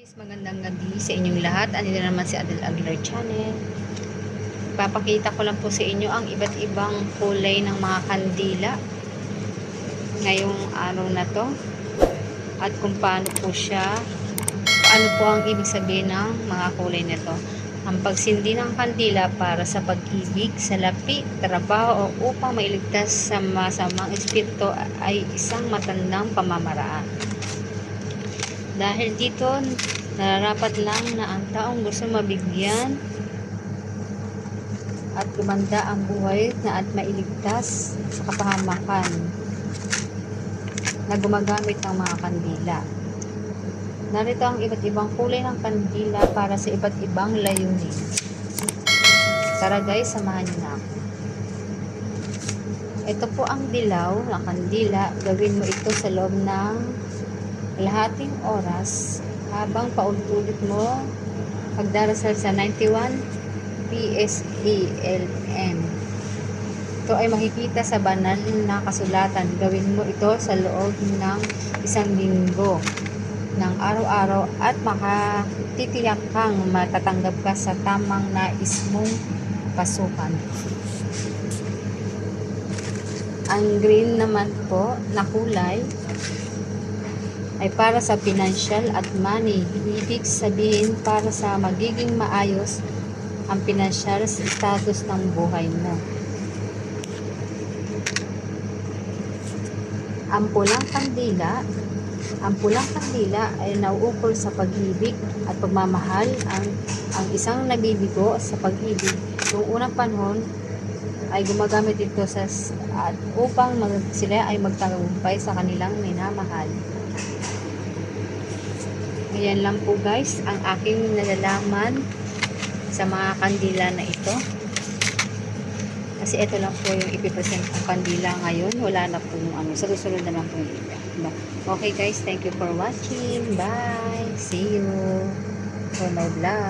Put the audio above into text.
Guys, magandang gabi sa inyong lahat. Andito naman si Adel Aguilar Channel. Papakita ko lang po sa inyo ang iba't ibang kulay ng mga kandila ngayong araw na to. At kung paano po siya, ano po ang ibig sabihin ng mga kulay nito. Ang pagsindi ng kandila para sa pag-ibig, salapi, trabaho o upang mailigtas sa masamang espiritu ay isang matandang pamamaraan. Dahil dito, nararapat lang na ang taong gusto mabigyan at gumanda ang buhay na at mailigtas sa kapahamakan na gumagamit ng mga kandila. Narito ang iba't ibang kulay ng kandila para sa iba't ibang layunin. Tara guys, samahan niyo na ako. Ito po ang dilaw ng kandila. Gawin mo ito sa loob ng kalahating oras habang paulit-ulit mo pagdarasal sa 91 PSELM. Ito ay makikita sa banal na kasulatan. Gawin mo ito sa loob ng isang linggo ng araw-araw at makatitiyak kang matatanggap ka sa tamang nais mong pasukan. Ang green naman po na kulay ay para sa financial at money. Ibig sabihin para sa magiging maayos ang financial status ng buhay mo. Ang pulang kandila, ang pulang kandila ay nauukol sa pag-ibig at pagmamahal ang ang isang nabibigo sa pag-ibig. Noong unang panahon ay gumagamit ito sa at upang mag, sila ay magtagumpay sa kanilang minamahal. Ayan lang po guys ang aking nalalaman sa mga kandila na ito. Kasi ito lang po yung ipipresent kong kandila ngayon. Wala na po yung ano. Sa susunod na lang po yung iba. Diba? Okay guys, thank you for watching. Bye! See you for my vlog.